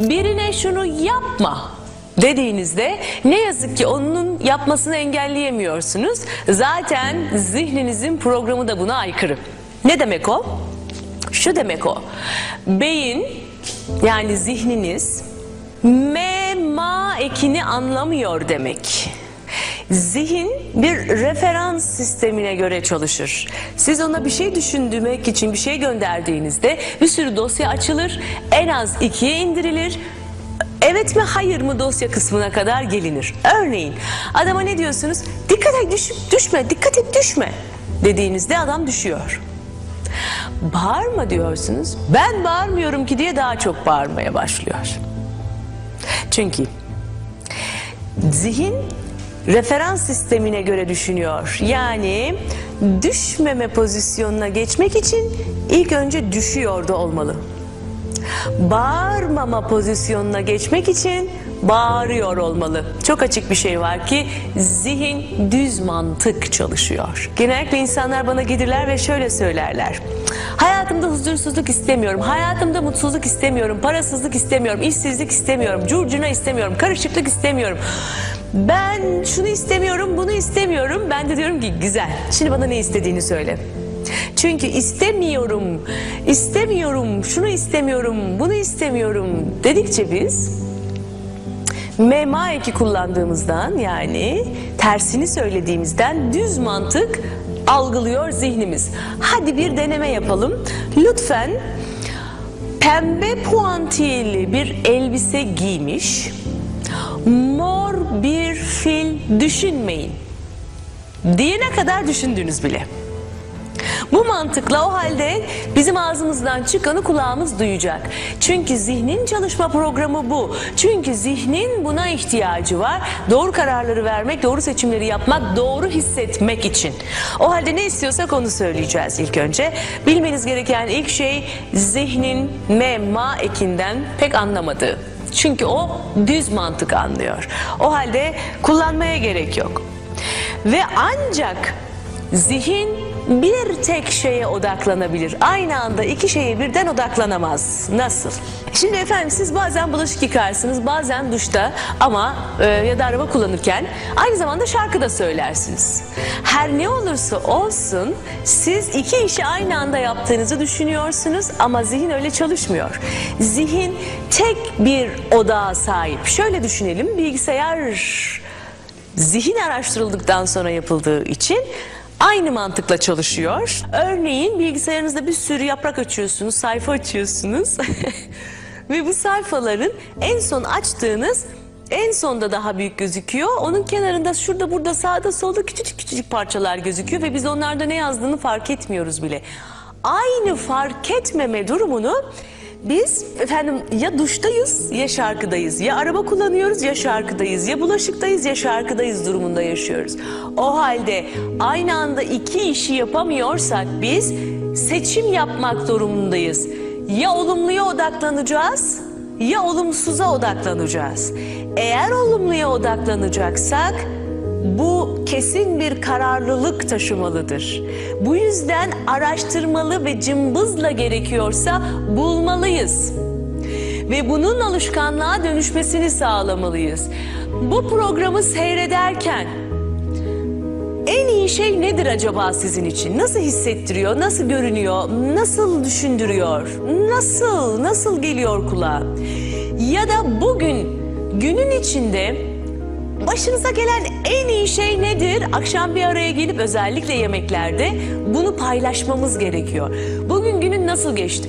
birine şunu yapma dediğinizde ne yazık ki onun yapmasını engelleyemiyorsunuz. Zaten zihninizin programı da buna aykırı. Ne demek o? Şu demek o. Beyin yani zihniniz me ma ekini anlamıyor demek. Zihin bir referans sistemine göre çalışır. Siz ona bir şey düşündürmek için bir şey gönderdiğinizde bir sürü dosya açılır, en az ikiye indirilir. Evet mi hayır mı dosya kısmına kadar gelinir. Örneğin adama ne diyorsunuz? Dikkat et düş, düşme, dikkat et düşme dediğinizde adam düşüyor. Bağırma diyorsunuz. Ben bağırmıyorum ki diye daha çok bağırmaya başlıyor. Çünkü zihin referans sistemine göre düşünüyor. Yani düşmeme pozisyonuna geçmek için ilk önce düşüyor da olmalı. Bağırmama pozisyonuna geçmek için bağırıyor olmalı. Çok açık bir şey var ki zihin düz mantık çalışıyor. Genellikle insanlar bana gelirler ve şöyle söylerler. Hayatımda huzursuzluk istemiyorum, hayatımda mutsuzluk istemiyorum, parasızlık istemiyorum, işsizlik istemiyorum, curcuna istemiyorum, karışıklık istemiyorum. Ben şunu istemiyorum, bunu istemiyorum. Ben de diyorum ki güzel. Şimdi bana ne istediğini söyle. Çünkü istemiyorum, istemiyorum, şunu istemiyorum, bunu istemiyorum dedikçe biz mema eki kullandığımızdan yani tersini söylediğimizden düz mantık algılıyor zihnimiz. Hadi bir deneme yapalım. Lütfen pembe puantiyeli bir elbise giymiş, bir fil düşünmeyin diyene kadar düşündünüz bile. Bu mantıkla o halde bizim ağzımızdan çıkanı kulağımız duyacak. Çünkü zihnin çalışma programı bu. Çünkü zihnin buna ihtiyacı var. Doğru kararları vermek, doğru seçimleri yapmak, doğru hissetmek için. O halde ne istiyorsak onu söyleyeceğiz ilk önce. Bilmeniz gereken ilk şey zihnin me ma ekinden pek anlamadığı. Çünkü o düz mantık anlıyor. O halde kullanmaya gerek yok. Ve ancak zihin bir tek şeye odaklanabilir. Aynı anda iki şeye birden odaklanamaz. Nasıl? Şimdi efendim siz bazen bulaşık yıkarsınız, bazen duşta ama e, ya da araba kullanırken aynı zamanda şarkı da söylersiniz. Her ne olursa olsun siz iki işi aynı anda yaptığınızı düşünüyorsunuz ama zihin öyle çalışmıyor. Zihin tek bir odağa sahip. Şöyle düşünelim bilgisayar zihin araştırıldıktan sonra yapıldığı için aynı mantıkla çalışıyor. Örneğin bilgisayarınızda bir sürü yaprak açıyorsunuz, sayfa açıyorsunuz. Ve bu sayfaların en son açtığınız en sonda daha büyük gözüküyor. Onun kenarında şurada burada sağda solda küçücük küçücük parçalar gözüküyor ve biz onlarda ne yazdığını fark etmiyoruz bile. Aynı fark etmeme durumunu biz efendim ya duştayız ya şarkıdayız. Ya araba kullanıyoruz ya şarkıdayız. Ya bulaşıktayız ya şarkıdayız durumunda yaşıyoruz. O halde aynı anda iki işi yapamıyorsak biz seçim yapmak durumundayız. Ya olumluya odaklanacağız ya olumsuza odaklanacağız. Eğer olumluya odaklanacaksak bu kesin bir kararlılık taşımalıdır. Bu yüzden araştırmalı ve cımbızla gerekiyorsa bulmalıyız. Ve bunun alışkanlığa dönüşmesini sağlamalıyız. Bu programı seyrederken en iyi şey nedir acaba sizin için? Nasıl hissettiriyor? Nasıl görünüyor? Nasıl düşündürüyor? Nasıl, nasıl geliyor kulağa? Ya da bugün günün içinde başınıza gelen en iyi şey nedir? Akşam bir araya gelip özellikle yemeklerde bunu paylaşmamız gerekiyor. Bugün günün nasıl geçti?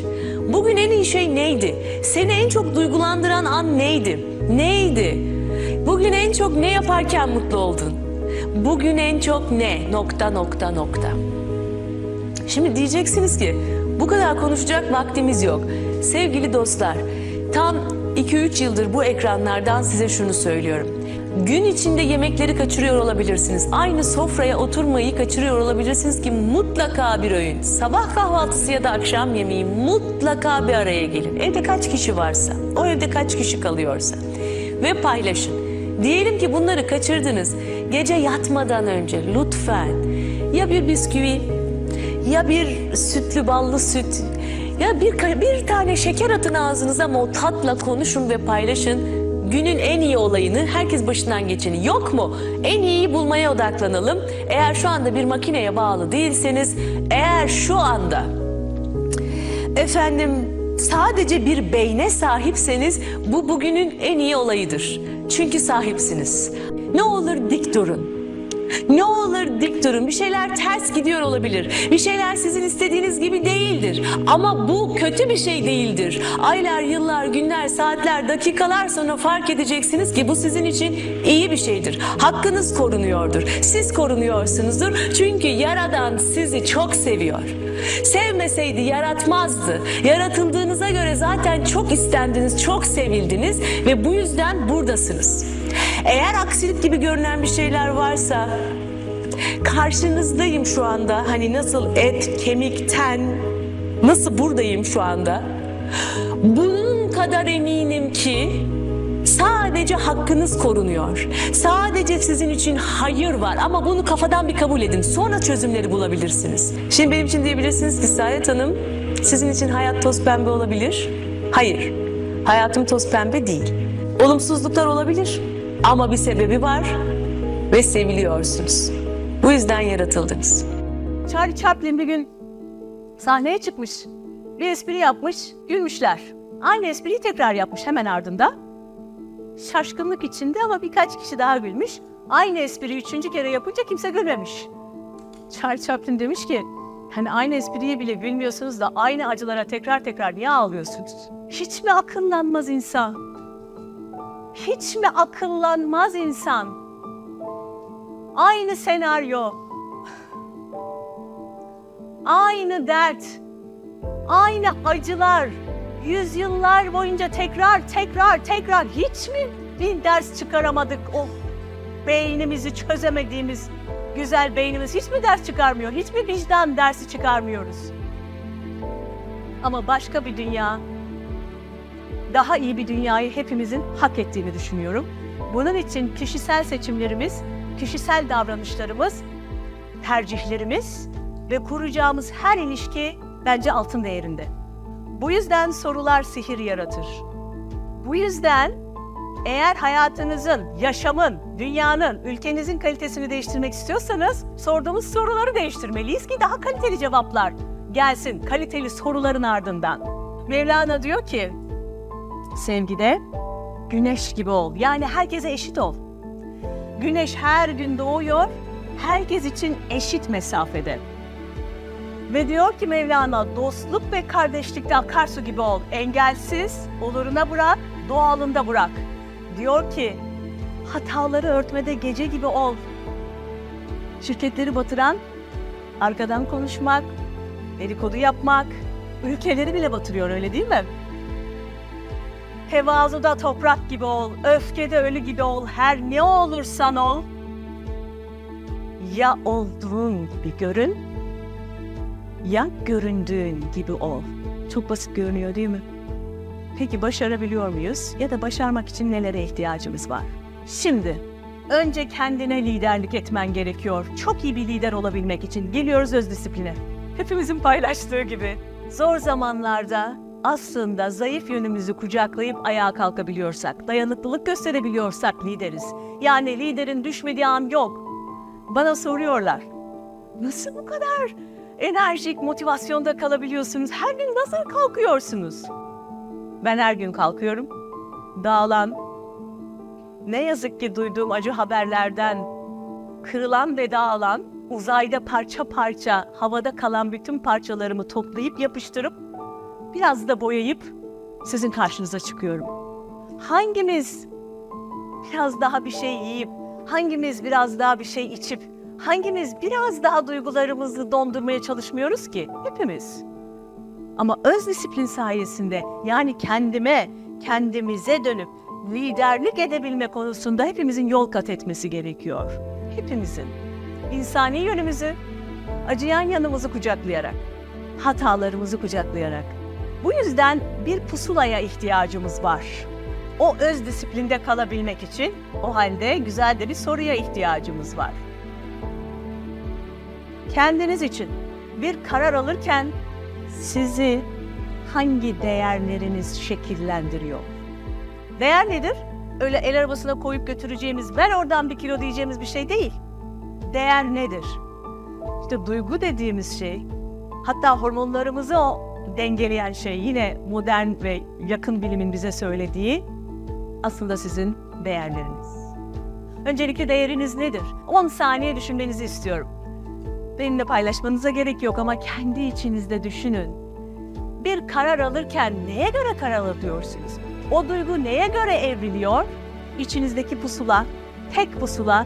Bugün en iyi şey neydi? Seni en çok duygulandıran an neydi? Neydi? Bugün en çok ne yaparken mutlu oldun? Bugün en çok ne? Nokta nokta nokta. Şimdi diyeceksiniz ki bu kadar konuşacak vaktimiz yok. Sevgili dostlar, tam 2-3 yıldır bu ekranlardan size şunu söylüyorum. Gün içinde yemekleri kaçırıyor olabilirsiniz. Aynı sofraya oturmayı kaçırıyor olabilirsiniz ki mutlaka bir öğün. Sabah kahvaltısı ya da akşam yemeği mutlaka bir araya gelin. Evde kaç kişi varsa, o evde kaç kişi kalıyorsa ve paylaşın. Diyelim ki bunları kaçırdınız. Gece yatmadan önce lütfen ya bir bisküvi ya bir sütlü ballı süt Ya bir, bir tane şeker atın ağzınıza ama o tatla konuşun ve paylaşın. Günün en iyi olayını, herkes başından geçeni yok mu? En iyiyi bulmaya odaklanalım. Eğer şu anda bir makineye bağlı değilseniz, eğer şu anda efendim sadece bir beyne sahipseniz bu bugünün en iyi olayıdır. Çünkü sahipsiniz. Ne olur dik durun. Ne olur dik durun. Bir şeyler ters gidiyor olabilir. Bir şeyler sizin istediğiniz gibi değildir. Ama bu kötü bir şey değildir. Aylar, yıllar, günler, saatler, dakikalar sonra fark edeceksiniz ki bu sizin için iyi bir şeydir. Hakkınız korunuyordur. Siz korunuyorsunuzdur. Çünkü Yaradan sizi çok seviyor. Sevmeseydi yaratmazdı. Yaratıldığınıza göre zaten çok istendiniz, çok sevildiniz ve bu yüzden buradasınız. Eğer aksilik gibi görünen bir şeyler varsa karşınızdayım şu anda. Hani nasıl et, kemik, ten nasıl buradayım şu anda? Bunun kadar eminim ki sadece hakkınız korunuyor. Sadece sizin için hayır var ama bunu kafadan bir kabul edin. Sonra çözümleri bulabilirsiniz. Şimdi benim için diyebilirsiniz ki Saadet Hanım sizin için hayat toz pembe olabilir. Hayır. Hayatım toz pembe değil. Olumsuzluklar olabilir ama bir sebebi var ve seviliyorsunuz. Bu yüzden yaratıldınız. Charlie Chaplin bir gün sahneye çıkmış. Bir espri yapmış, gülmüşler. Aynı espriyi tekrar yapmış hemen ardında. Şaşkınlık içinde ama birkaç kişi daha gülmüş. Aynı espriyi üçüncü kere yapınca kimse gülmemiş. Charlie Chaplin demiş ki, hani aynı espriyi bile gülmüyorsunuz da aynı acılara tekrar tekrar niye ağlıyorsunuz? Hiç mi akıllanmaz insan? Hiç mi akıllanmaz insan? Aynı senaryo, aynı dert, aynı acılar, yüzyıllar boyunca tekrar tekrar tekrar hiç mi bir ders çıkaramadık o beynimizi çözemediğimiz güzel beynimiz hiç mi ders çıkarmıyor? Hiç mi vicdan dersi çıkarmıyoruz? Ama başka bir dünya, daha iyi bir dünyayı hepimizin hak ettiğini düşünüyorum. Bunun için kişisel seçimlerimiz, kişisel davranışlarımız, tercihlerimiz ve kuracağımız her ilişki bence altın değerinde. Bu yüzden sorular sihir yaratır. Bu yüzden eğer hayatınızın, yaşamın, dünyanın, ülkenizin kalitesini değiştirmek istiyorsanız sorduğumuz soruları değiştirmeliyiz ki daha kaliteli cevaplar gelsin kaliteli soruların ardından. Mevlana diyor ki sevgide güneş gibi ol. Yani herkese eşit ol. Güneş her gün doğuyor, herkes için eşit mesafede. Ve diyor ki Mevlana dostluk ve kardeşlikte akarsu gibi ol. Engelsiz, oluruna bırak, doğalında bırak. Diyor ki hataları örtmede gece gibi ol. Şirketleri batıran arkadan konuşmak, dedikodu yapmak, ülkeleri bile batırıyor öyle değil mi? Tevazuda toprak gibi ol, öfkede ölü gibi ol, her ne olursan ol. Ya olduğun gibi görün, ya göründüğün gibi ol. Çok basit görünüyor değil mi? Peki başarabiliyor muyuz? Ya da başarmak için nelere ihtiyacımız var? Şimdi, önce kendine liderlik etmen gerekiyor. Çok iyi bir lider olabilmek için geliyoruz öz disipline. Hepimizin paylaştığı gibi. Zor zamanlarda aslında zayıf yönümüzü kucaklayıp ayağa kalkabiliyorsak, dayanıklılık gösterebiliyorsak lideriz. Yani liderin düşmediği an yok. Bana soruyorlar. Nasıl bu kadar enerjik, motivasyonda kalabiliyorsunuz? Her gün nasıl kalkıyorsunuz? Ben her gün kalkıyorum. Dağılan, ne yazık ki duyduğum acı haberlerden kırılan ve dağılan, uzayda parça parça havada kalan bütün parçalarımı toplayıp yapıştırıp biraz da boyayıp sizin karşınıza çıkıyorum. Hangimiz biraz daha bir şey yiyip, hangimiz biraz daha bir şey içip, hangimiz biraz daha duygularımızı dondurmaya çalışmıyoruz ki? Hepimiz. Ama öz disiplin sayesinde yani kendime, kendimize dönüp liderlik edebilme konusunda hepimizin yol kat etmesi gerekiyor. Hepimizin. İnsani yönümüzü, acıyan yanımızı kucaklayarak, hatalarımızı kucaklayarak. Bu yüzden bir pusulaya ihtiyacımız var. O öz disiplinde kalabilmek için o halde güzel de bir soruya ihtiyacımız var. Kendiniz için bir karar alırken sizi hangi değerleriniz şekillendiriyor? Değer nedir? Öyle el arabasına koyup götüreceğimiz, ver oradan bir kilo diyeceğimiz bir şey değil. Değer nedir? İşte duygu dediğimiz şey, hatta hormonlarımızı o dengeleyen şey yine modern ve yakın bilimin bize söylediği aslında sizin değerleriniz. Öncelikle değeriniz nedir? 10 saniye düşünmenizi istiyorum. Benimle paylaşmanıza gerek yok ama kendi içinizde düşünün. Bir karar alırken neye göre karar alıyorsunuz? O duygu neye göre evriliyor? İçinizdeki pusula, tek pusula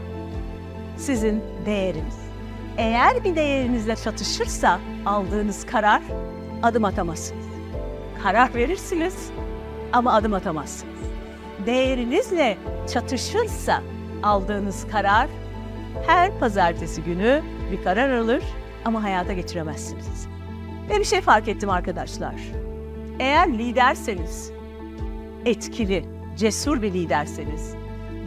sizin değeriniz. Eğer bir değerinizle çatışırsa aldığınız karar adım atamazsınız. Karar verirsiniz ama adım atamazsınız. Değerinizle çatışırsa aldığınız karar her pazartesi günü bir karar alır ama hayata geçiremezsiniz. Ve bir şey fark ettim arkadaşlar. Eğer liderseniz, etkili, cesur bir liderseniz,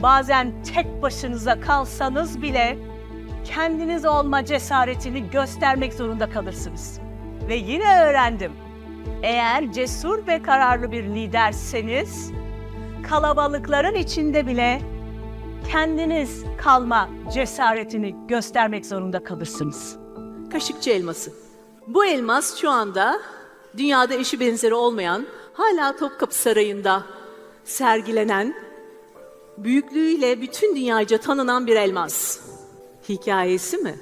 bazen tek başınıza kalsanız bile kendiniz olma cesaretini göstermek zorunda kalırsınız. Ve yine öğrendim. Eğer cesur ve kararlı bir liderseniz, kalabalıkların içinde bile kendiniz kalma cesaretini göstermek zorunda kalırsınız. Kaşıkçı elması. Bu elmas şu anda dünyada eşi benzeri olmayan, hala Topkapı Sarayı'nda sergilenen, büyüklüğüyle bütün dünyaca tanınan bir elmas. Hikayesi mi?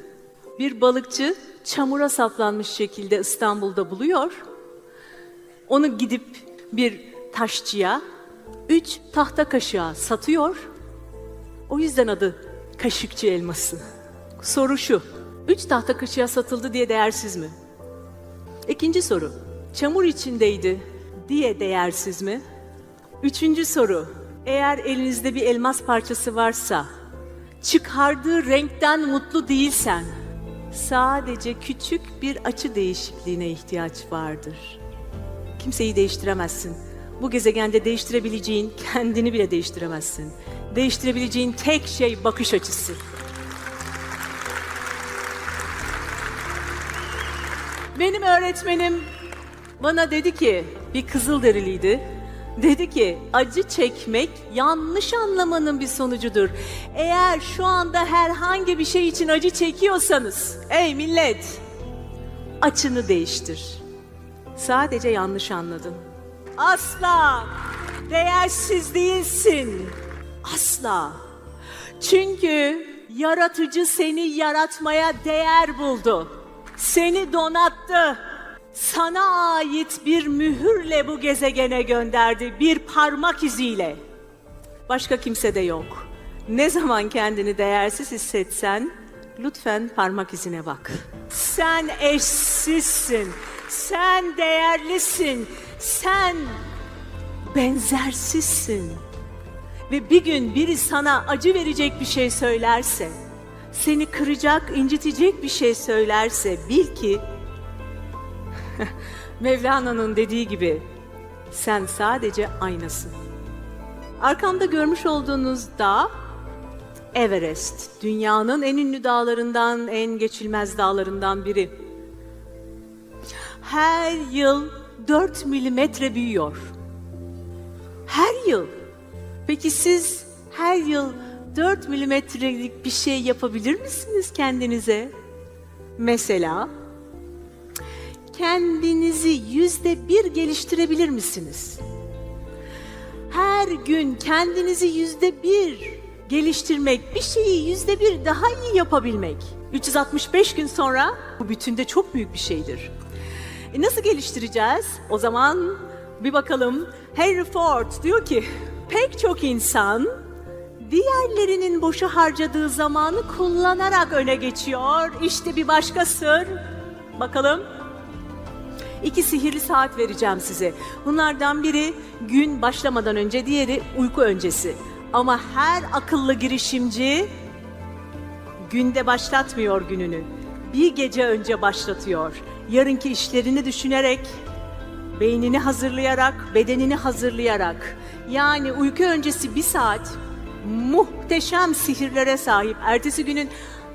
Bir balıkçı çamura saplanmış şekilde İstanbul'da buluyor. Onu gidip bir taşçıya, üç tahta kaşığa satıyor. O yüzden adı kaşıkçı elması. Soru şu, üç tahta kaşığa satıldı diye değersiz mi? İkinci soru, çamur içindeydi diye değersiz mi? Üçüncü soru, eğer elinizde bir elmas parçası varsa, çıkardığı renkten mutlu değilsen, sadece küçük bir açı değişikliğine ihtiyaç vardır. Kimseyi değiştiremezsin. Bu gezegende değiştirebileceğin kendini bile değiştiremezsin. Değiştirebileceğin tek şey bakış açısı. Benim öğretmenim bana dedi ki, bir Kızılderiliydi. Dedi ki, acı çekmek yanlış anlamanın bir sonucudur. Eğer şu anda herhangi bir şey için acı çekiyorsanız, ey millet, açını değiştir. Sadece yanlış anladın. Asla değersiz değilsin. Asla. Çünkü yaratıcı seni yaratmaya değer buldu. Seni donattı. Sana ait bir mühürle bu gezegene gönderdi. Bir parmak iziyle. Başka kimse de yok. Ne zaman kendini değersiz hissetsen lütfen parmak izine bak. Sen eşsizsin. Sen değerlisin. Sen benzersizsin. Ve bir gün biri sana acı verecek bir şey söylerse, seni kıracak, incitecek bir şey söylerse bil ki Mevlana'nın dediği gibi sen sadece aynasın. Arkamda görmüş olduğunuz dağ Everest. Dünyanın en ünlü dağlarından, en geçilmez dağlarından biri. Her yıl 4 milimetre büyüyor. Her yıl. Peki siz her yıl 4 milimetrelik bir şey yapabilir misiniz kendinize? Mesela kendinizi yüzde bir geliştirebilir misiniz? Her gün kendinizi yüzde bir geliştirmek, bir şeyi yüzde bir daha iyi yapabilmek. 365 gün sonra bu bütünde çok büyük bir şeydir. E nasıl geliştireceğiz? O zaman bir bakalım. Henry Ford diyor ki, pek çok insan diğerlerinin boşa harcadığı zamanı kullanarak öne geçiyor. İşte bir başka sır. Bakalım. İki sihirli saat vereceğim size. Bunlardan biri gün başlamadan önce, diğeri uyku öncesi. Ama her akıllı girişimci günde başlatmıyor gününü. Bir gece önce başlatıyor. Yarınki işlerini düşünerek, beynini hazırlayarak, bedenini hazırlayarak. Yani uyku öncesi bir saat muhteşem sihirlere sahip. Ertesi günün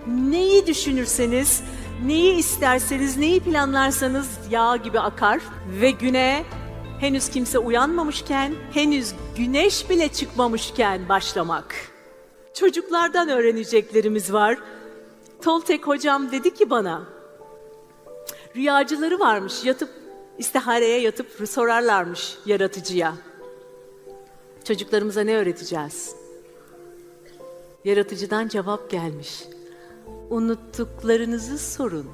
neyi düşünürseniz neyi isterseniz, neyi planlarsanız yağ gibi akar ve güne henüz kimse uyanmamışken, henüz güneş bile çıkmamışken başlamak. Çocuklardan öğreneceklerimiz var. Toltek hocam dedi ki bana, rüyacıları varmış yatıp istihareye yatıp sorarlarmış yaratıcıya. Çocuklarımıza ne öğreteceğiz? Yaratıcıdan cevap gelmiş. Unuttuklarınızı sorun.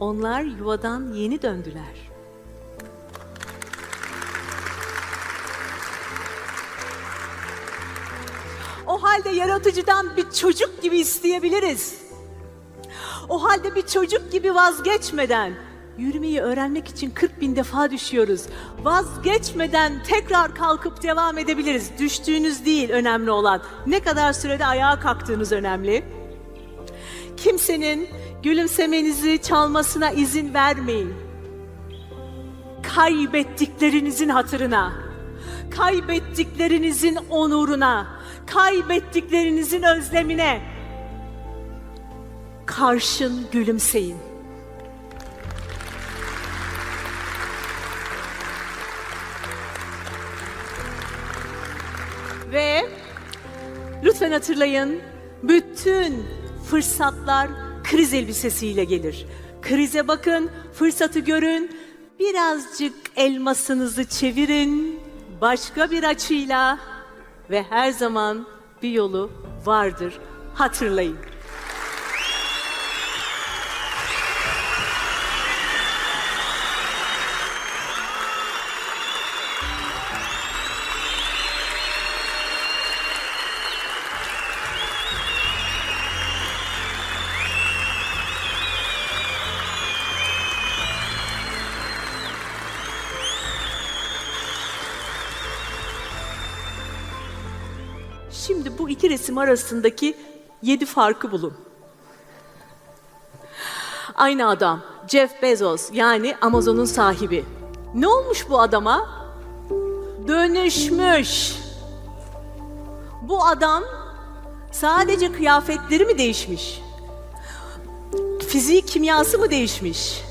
Onlar yuvadan yeni döndüler. O halde yaratıcıdan bir çocuk gibi isteyebiliriz. O halde bir çocuk gibi vazgeçmeden yürümeyi öğrenmek için 40 bin defa düşüyoruz. Vazgeçmeden tekrar kalkıp devam edebiliriz. Düştüğünüz değil önemli olan. Ne kadar sürede ayağa kalktığınız önemli. Kimsenin gülümsemenizi çalmasına izin vermeyin. Kaybettiklerinizin hatırına, kaybettiklerinizin onuruna, kaybettiklerinizin özlemine karşın gülümseyin. Ve lütfen hatırlayın, bütün fırsatlar kriz elbisesiyle gelir. Krize bakın, fırsatı görün, birazcık elmasınızı çevirin, başka bir açıyla ve her zaman bir yolu vardır. Hatırlayın. Bu iki resim arasındaki yedi farkı bulun. Aynı adam, Jeff Bezos yani Amazon'un sahibi. Ne olmuş bu adama? Dönüşmüş. Bu adam sadece kıyafetleri mi değişmiş? Fizik kimyası mı değişmiş?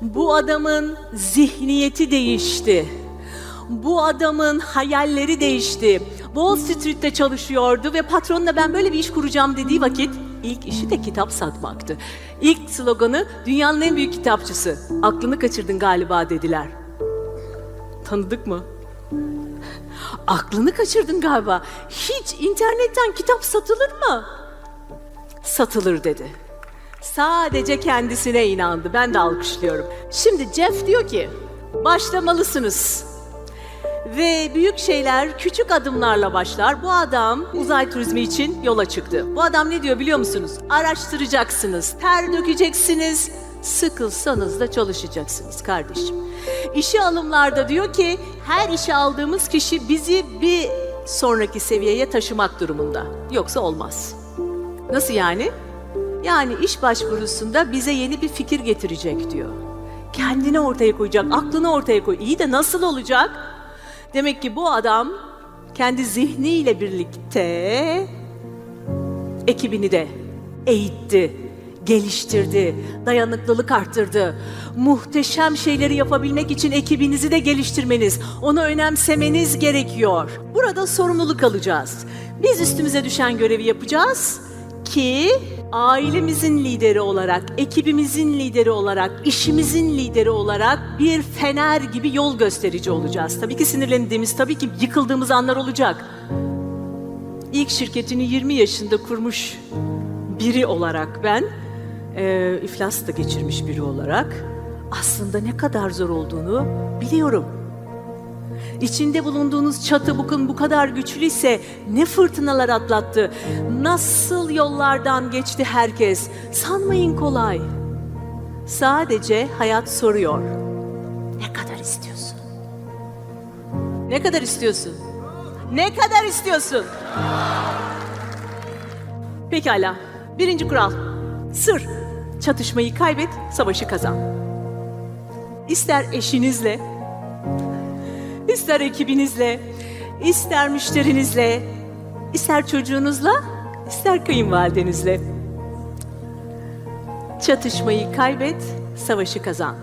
Bu adamın zihniyeti değişti. Bu adamın hayalleri değişti. Wall Street'te çalışıyordu ve patronla ben böyle bir iş kuracağım dediği vakit ilk işi de kitap satmaktı. İlk sloganı dünyanın en büyük kitapçısı. Aklını kaçırdın galiba dediler. Tanıdık mı? Aklını kaçırdın galiba. Hiç internetten kitap satılır mı? Satılır dedi. Sadece kendisine inandı. Ben de alkışlıyorum. Şimdi Jeff diyor ki, başlamalısınız. Ve büyük şeyler küçük adımlarla başlar. Bu adam uzay turizmi için yola çıktı. Bu adam ne diyor biliyor musunuz? Araştıracaksınız, ter dökeceksiniz, sıkılsanız da çalışacaksınız kardeşim. İşe alımlarda diyor ki her işe aldığımız kişi bizi bir sonraki seviyeye taşımak durumunda. Yoksa olmaz. Nasıl yani? Yani iş başvurusunda bize yeni bir fikir getirecek diyor. Kendini ortaya koyacak, aklını ortaya koy. İyi de nasıl olacak? Demek ki bu adam kendi zihniyle birlikte ekibini de eğitti, geliştirdi, dayanıklılık arttırdı. Muhteşem şeyleri yapabilmek için ekibinizi de geliştirmeniz, onu önemsemeniz gerekiyor. Burada sorumluluk alacağız. Biz üstümüze düşen görevi yapacağız ki ailemizin lideri olarak, ekibimizin lideri olarak, işimizin lideri olarak bir fener gibi yol gösterici olacağız. Tabii ki sinirlendiğimiz, tabii ki yıkıldığımız anlar olacak. İlk şirketini 20 yaşında kurmuş biri olarak ben, e, iflas da geçirmiş biri olarak aslında ne kadar zor olduğunu biliyorum. İçinde bulunduğunuz çatı bugün bu kadar güçlüyse ne fırtınalar atlattı, nasıl yollardan geçti herkes. Sanmayın kolay. Sadece hayat soruyor. Ne kadar istiyorsun? Ne kadar istiyorsun? Ne kadar istiyorsun? Pekala. Birinci kural. Sır. Çatışmayı kaybet, savaşı kazan. İster eşinizle, ister ekibinizle, ister müşterinizle, ister çocuğunuzla, ister kayınvalidenizle. Çatışmayı kaybet, savaşı kazan.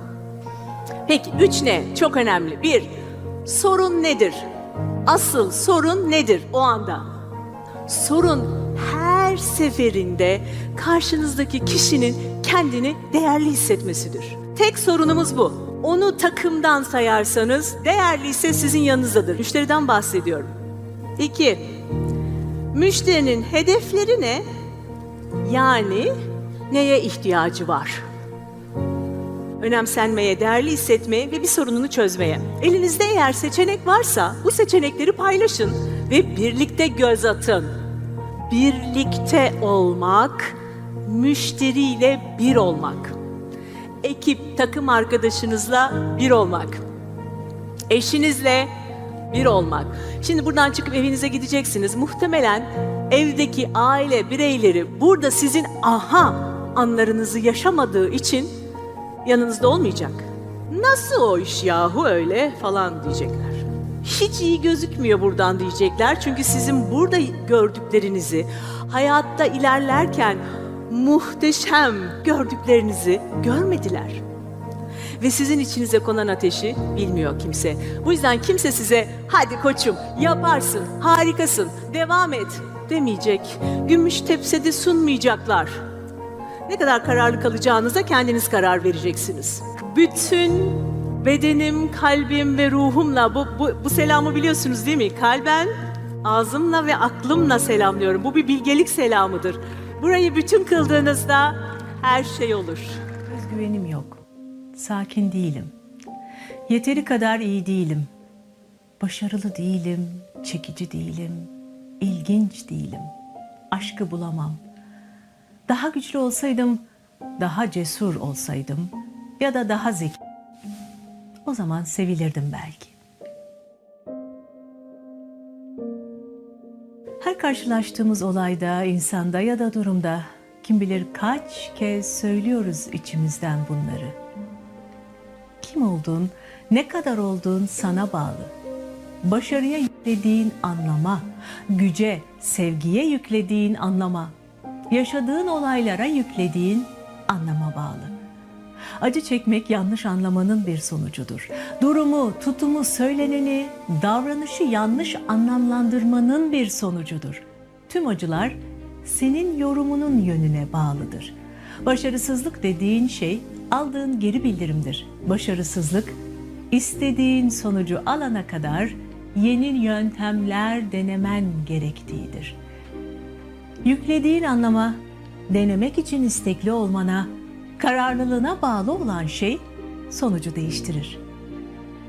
Peki üç ne? Çok önemli. Bir, sorun nedir? Asıl sorun nedir o anda? Sorun her seferinde karşınızdaki kişinin kendini değerli hissetmesidir. Tek sorunumuz bu. Onu takımdan sayarsanız değerliyse sizin yanınızdadır. Müşteriden bahsediyorum. İki, müşterinin hedefleri ne? Yani neye ihtiyacı var? önemsenmeye, değerli hissetmeye ve bir sorununu çözmeye. Elinizde eğer seçenek varsa bu seçenekleri paylaşın ve birlikte göz atın. Birlikte olmak, müşteriyle bir olmak. Ekip, takım arkadaşınızla bir olmak. Eşinizle bir olmak. Şimdi buradan çıkıp evinize gideceksiniz. Muhtemelen evdeki aile bireyleri burada sizin aha anlarınızı yaşamadığı için yanınızda olmayacak. Nasıl o iş yahu öyle falan diyecekler. Hiç iyi gözükmüyor buradan diyecekler. Çünkü sizin burada gördüklerinizi, hayatta ilerlerken muhteşem gördüklerinizi görmediler. Ve sizin içinize konan ateşi bilmiyor kimse. Bu yüzden kimse size hadi koçum yaparsın, harikasın, devam et demeyecek. Gümüş tepside sunmayacaklar. Ne kadar kararlı kalacağınıza kendiniz karar vereceksiniz. Bütün bedenim, kalbim ve ruhumla bu, bu, bu selamı biliyorsunuz değil mi? Kalben, ağzımla ve aklımla selamlıyorum. Bu bir bilgelik selamıdır. Burayı bütün kıldığınızda her şey olur. Özgüvenim yok. Sakin değilim. Yeteri kadar iyi değilim. Başarılı değilim, çekici değilim, ilginç değilim. Aşkı bulamam. Daha güçlü olsaydım, daha cesur olsaydım ya da daha zeki. O zaman sevilirdim belki. Karşılaştığımız olayda, insanda ya da durumda kim bilir kaç kez söylüyoruz içimizden bunları. Kim olduğun, ne kadar olduğun sana bağlı. Başarıya yüklediğin anlama, güce, sevgiye yüklediğin anlama, yaşadığın olaylara yüklediğin anlama bağlı. Acı çekmek yanlış anlamanın bir sonucudur. Durumu, tutumu, söyleneni, davranışı yanlış anlamlandırmanın bir sonucudur. Tüm acılar senin yorumunun yönüne bağlıdır. Başarısızlık dediğin şey aldığın geri bildirimdir. Başarısızlık istediğin sonucu alana kadar yeni yöntemler denemen gerektiğidir. Yüklediğin anlama, denemek için istekli olmana, kararlılığına bağlı olan şey sonucu değiştirir.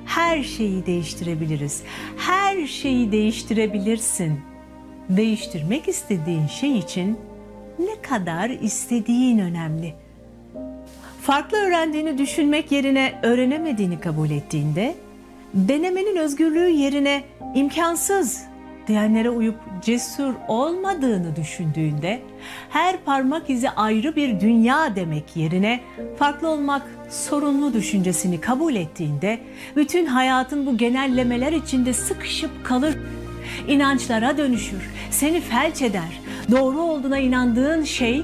Her şeyi değiştirebiliriz. Her şeyi değiştirebilirsin. Değiştirmek istediğin şey için ne kadar istediğin önemli. Farklı öğrendiğini düşünmek yerine öğrenemediğini kabul ettiğinde, denemenin özgürlüğü yerine imkansız diyenlere uyup cesur olmadığını düşündüğünde, her parmak izi ayrı bir dünya demek yerine farklı olmak sorunlu düşüncesini kabul ettiğinde, bütün hayatın bu genellemeler içinde sıkışıp kalır, inançlara dönüşür, seni felç eder. Doğru olduğuna inandığın şey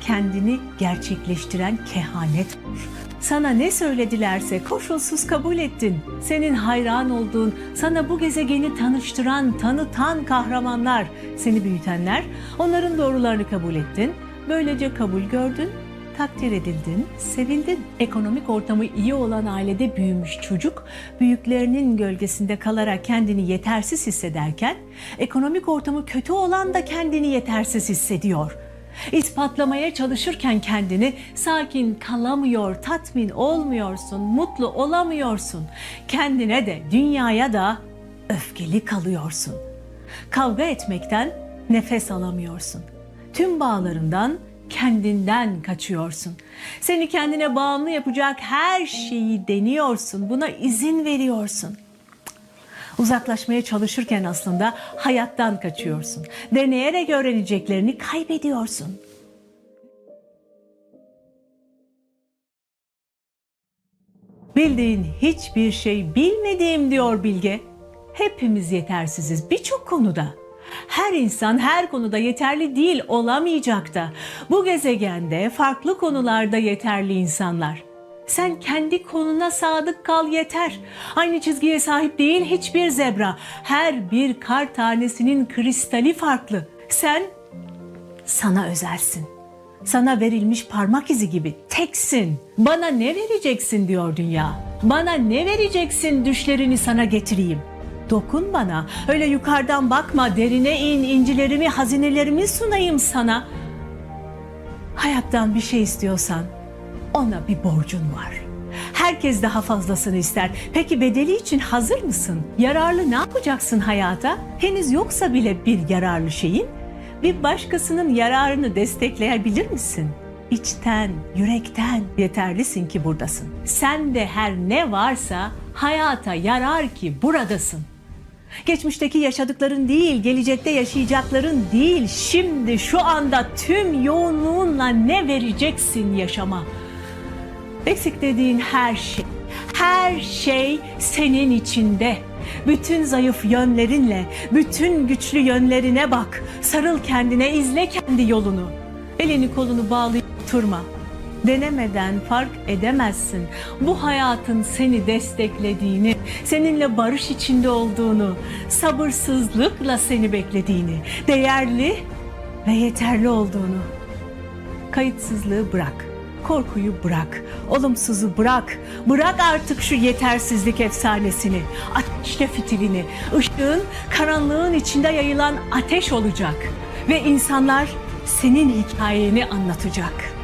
kendini gerçekleştiren kehanet olur. Sana ne söyledilerse koşulsuz kabul ettin. Senin hayran olduğun, sana bu gezegeni tanıştıran, tanıtan kahramanlar, seni büyütenler, onların doğrularını kabul ettin. Böylece kabul gördün, takdir edildin, sevildin. Ekonomik ortamı iyi olan ailede büyümüş çocuk, büyüklerinin gölgesinde kalarak kendini yetersiz hissederken, ekonomik ortamı kötü olan da kendini yetersiz hissediyor.'' İspatlamaya çalışırken kendini sakin kalamıyor, tatmin olmuyorsun, mutlu olamıyorsun. Kendine de dünyaya da öfkeli kalıyorsun. Kavga etmekten nefes alamıyorsun. Tüm bağlarından kendinden kaçıyorsun. Seni kendine bağımlı yapacak her şeyi deniyorsun. Buna izin veriyorsun. Uzaklaşmaya çalışırken aslında hayattan kaçıyorsun. Deneyerek öğreneceklerini kaybediyorsun. Bildiğin hiçbir şey bilmediğim diyor Bilge. Hepimiz yetersiziz birçok konuda. Her insan her konuda yeterli değil, olamayacak da. Bu gezegende farklı konularda yeterli insanlar. Sen kendi konuna sadık kal yeter. Aynı çizgiye sahip değil hiçbir zebra. Her bir kar tanesinin kristali farklı. Sen sana özelsin. Sana verilmiş parmak izi gibi teksin. Bana ne vereceksin diyor dünya. Bana ne vereceksin düşlerini sana getireyim. Dokun bana. Öyle yukarıdan bakma. Derine in. incilerimi, hazinelerimi sunayım sana. Hayattan bir şey istiyorsan ona bir borcun var. Herkes daha fazlasını ister. Peki bedeli için hazır mısın? Yararlı ne yapacaksın hayata? Henüz yoksa bile bir yararlı şeyin, bir başkasının yararını destekleyebilir misin? İçten, yürekten yeterlisin ki buradasın. Sen de her ne varsa hayata yarar ki buradasın. Geçmişteki yaşadıkların değil, gelecekte yaşayacakların değil, şimdi şu anda tüm yoğunluğunla ne vereceksin yaşama? Eksik her şey, her şey senin içinde. Bütün zayıf yönlerinle, bütün güçlü yönlerine bak. Sarıl kendine, izle kendi yolunu. Elini kolunu bağlayıp oturma. Denemeden fark edemezsin. Bu hayatın seni desteklediğini, seninle barış içinde olduğunu, sabırsızlıkla seni beklediğini, değerli ve yeterli olduğunu. Kayıtsızlığı bırak. Korkuyu bırak. Olumsuzu bırak. Bırak artık şu yetersizlik efsanesini. Ateşle fitilini. Işığın karanlığın içinde yayılan ateş olacak. Ve insanlar senin hikayeni anlatacak.